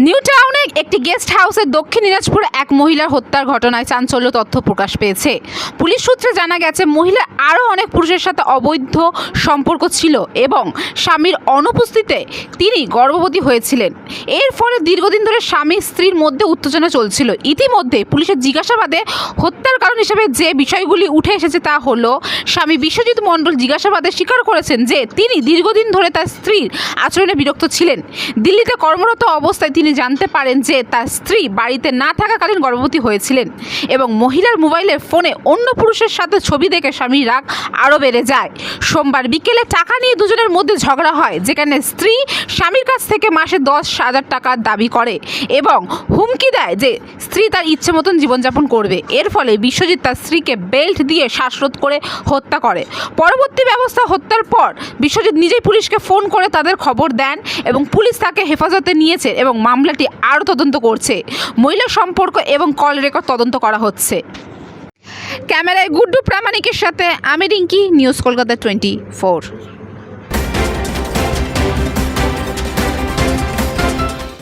New টাউনে একটি guest হাউসের দক্ষিণ দিনাজপুরে এক মহিলার হত্যার ঘটনায় চাঞ্চল্য তথ্য প্রকাশ পেয়েছে। পুলিশ সূত্রে জানা গেছে, মহিলা আরও অনেক পুরুষের সাথে অবৈধ সম্পর্ক ছিল এবং স্বামীর অনুপস্থিতিতে তিনি গর্ভবতী হয়েছিলেন। এর ফলে দীর্ঘদিন ধরে স্বামী স্ত্রীর মধ্যে উত্তেজনা চলছিল। ইতিমধ্যে পুলিশের জিজ্ঞাসাবাদে হত্যার কারণ হিসেবে যে বিষয়গুলি উঠে এসেছে তা হলো, স্বামী বিশ্বজিৎ মণ্ডল জিজ্ঞাসাবাদে স্বীকার করেছেন যে তিনি দীর্ঘদিন ধরে তার স্ত্রীর আচরণে বিরক্ত ছিলেন। দিল্লিতে কর্মরত অবস্থায় তিনি জানতে পারেন যে তার স্ত্রী বাড়িতে না থাকাকালীন গর্ভবতী হয়েছিলেন এবং মহিলার মোবাইলের ফোনে অন্য পুরুষের সাথে ছবি দেখে স্বামীর রাগ আরও বেড়ে যায়। সোমবার বিকেলে টাকা নিয়ে দুজনের মধ্যে ঝগড়া হয়, যেখানে স্ত্রী স্বামীর কাছ থেকে মাসে দশ হাজার টাকার দাবি করে এবং হুমকি দেয় যে স্ত্রী তার ইচ্ছে মতন জীবনযাপন করবে। এর ফলে বিশ্বজিৎ তার স্ত্রীকে বেল্ট দিয়ে শ্বাসরোধ করে হত্যা করে। পরবর্তী ব্যবস্থা হত্যার পর বিশ্বজিৎ নিজেই পুলিশকে ফোন করে তাদের খবর দেন এবং পুলিশ তাকে হেফাজতে নিয়েছে এবং মামলাটি আরও তদন্ত করছে। মহিলা সম্পর্ক এবং কল রেকর্ড তদন্ত করা হচ্ছে। ক্যামেরায় গুড্ডু প্রামাণিকের সাথে আমি Rinki, news Kolkata twenty four.